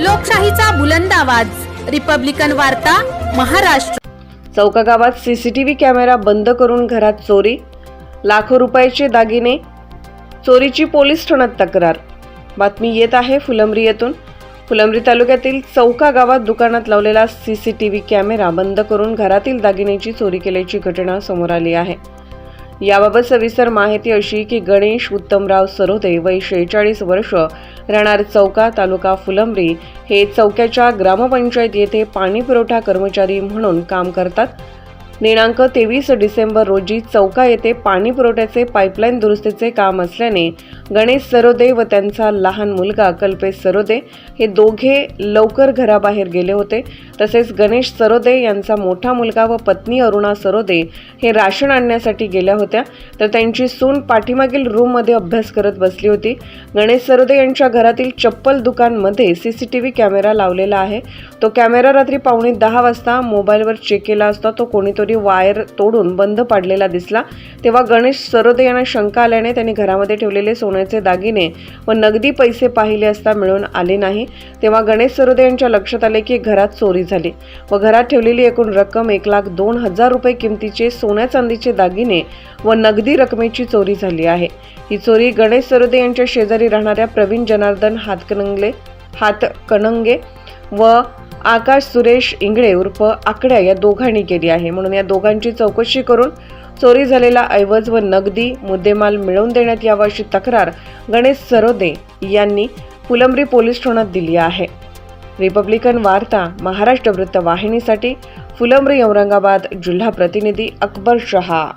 लोकशाहीचा बुलंद आवाज. रिपब्लिकन वार्ता महाराष्ट्र. चौका गावात सीसीटीव्ही कॅमेरा बंद करून घरात चोरी. लाखो रुपयाचे दागिने. चोरीची पोलीस ठाण्यात तक्रार. बातमी येत आहे फुलंब्री येथून. फुलंब्री तालुक्यातील चौका गावात दुकानात लावलेला सीसीटीव्ही कॅमेरा बंद करून घरातील दागिन्याची चोरी केल्याची घटना समोर आली आहे. याबाबत सविस्तर माहिती अशी की गणेश उत्तमराव सरोदे वय शेहेचाळीस वर्ष राहणार चौका तालुका फुलंब्री. हे चौक्याच्या ग्रामपंचायत येथे पाणी पुरवठा कर्मचारी म्हणून काम करतात. दिनांक तेवीस डिसेंबर रोजी चौका येथे पाणी पुरवठ्याचे पाईपलाईन दुरुस्तीचे काम असल्याने गणेश सरोदे व त्यांचा लहान मुलगा कल्पेश सरोदे हे दोघे लवकर घराबाहेर गेले होते. तसेच गणेश सरोदे यांचा मोठा मुलगा व पत्नी अरुणा सरोदे हे राशन आणण्यासाठी गेल्या होत्या. तर त्यांची सून पाठीमागील रूममध्ये अभ्यास करत बसली होती. गणेश सरोदे यांच्या घरातील चप्पल दुकानमध्ये C C T V camera लावलेला आहे. तो कॅमेरा रात्री पावणे दहा वाजता मोबाईलवर चेक केला असता तो कोणीतरी वायर तोडून बंद पाडलेला दिसला. तेव्हा गणेश सरोदे यांना शंका आल्याने त्यांनी घरामध्ये ठेवलेले सोन्याचे दागिने व नगदी पैसे पाहिले असता मिळून आले नाही तेव्हा गणेश सरोदे यांच्या लक्षात आले की घरात चोरी झाली व घरात ठेवलेली एकूण रक्कम एक लाख दोन हजार रुपये किमतीचे सोन्या चांदीचे दागिने व नगदी रकमेची चोरी झाली आहे. ही चोरी गणेश सरोदे यांच्या शेजारी राहणाऱ्या प्रवीण जनार्दन हातकणंगले हातकणंगे व आकाश सुरेश इंगळे उर्फ आकड्या या दोघांनी केली आहे. म्हणून या दोघांची चौकशी करून चोरी झालेला ऐवज व नगदी मुद्देमाल मिळवून देण्यात यावा अशी तक्रार गणेश सरोदे यांनी फुलंब्री पोलीस ठाण्यात दिली आहे. रिपब्लिकन वार्ता महाराष्ट्र वृत्तवाहिनीसाठी फुलंब्री औरंगाबाद जिल्हा प्रतिनिधी अकबर शहा.